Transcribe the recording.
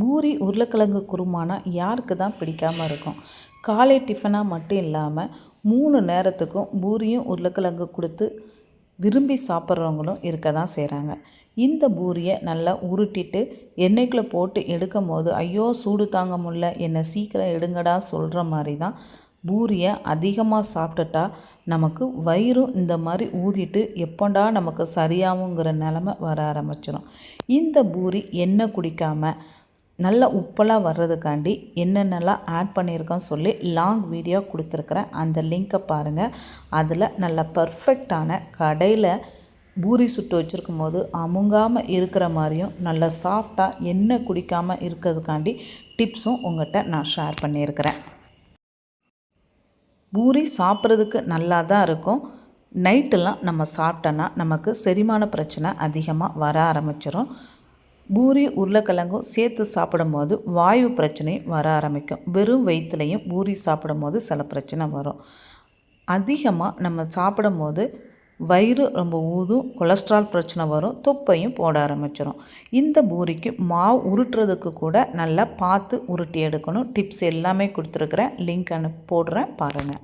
பூரி உருளைக்கிழங்கு குருமானா யாருக்கு தான் பிடிக்காமல் இருக்கும்? காலை டிஃபனாக மட்டும் இல்லாமல் மூணு நேரத்துக்கும் பூரியும் உருளைக்கிழங்கு கொடுத்து விரும்பி சாப்பிட்றவங்களும் இருக்க தான் செய்கிறாங்க இந்த பூரியை நல்லா உருட்டிட்டு எண்ணெய்க்குள்ளே போட்டு எடுக்கும் போது ஐயோ சூடு தாங்க முடில என்னை சீக்கிரம் எடுங்கடா சொல்கிற மாதிரி தான் பூரியை அதிகமாக சாப்பிட்டுட்டா நமக்கு வயிறும் இந்த மாதிரி ஊதிட்டு எப்போண்டா நமக்கு சரியாகுங்கிற நிலமை வர ஆரம்பிச்சிடும் இந்த பூரி எண்ணெய் குடிக்காமல் நல்ல உப்பெல்லாம் வர்றதுக்காண்டி என்னென்னலாம் ஆட் பண்ணியிருக்கோன்னு சொல்லி லாங் வீடியோ கொடுத்துருக்குறேன். அந்த லிங்க்கை பாருங்கள் அதில் நல்ல பர்ஃபெக்டான கடையில் பூரி சுட்டு வச்சுருக்கும் போது அமுங்காமல் இருக்கிற மாதிரியும் நல்ல சாஃப்டாக எண்ணெய் குடிக்காமல் இருக்கிறதுக்காண்டி டிப்ஸும் உங்கள்கிட்ட நான் ஷேர் பண்ணியிருக்கிறேன். பூரி சாப்பிட்றதுக்கு நல்லா தான் இருக்கும். நைட்டெல்லாம் நம்ம சாப்பிட்டோன்னா நமக்கு செரிமான பிரச்சனை அதிகமாக வர ஆரம்பிச்சிடும் பூரி உருளைக்கிழங்கும் சேர்த்து சாப்பிடும்போது வாயு பிரச்சனையும் வர ஆரம்பிக்கும். வெறும் வயிற்றுலையும் பூரி சாப்பிடும்போது சில பிரச்சனை வரும். அதிகமாக நம்ம சாப்பிடும்போது வயிறு ரொம்ப ஊதும் கொலஸ்ட்ரால் பிரச்சனை வரும் தொப்பையும் போட ஆரம்பிச்சிடும் இந்த பூரிக்கு மாவு உருட்டுறதுக்கு கூட நல்லா பார்த்து உருட்டி எடுக்கணும். டிப்ஸ் எல்லாமே கொடுத்துருக்குறேன். லிங்க் அனு போடுறேன். பாருங்கள்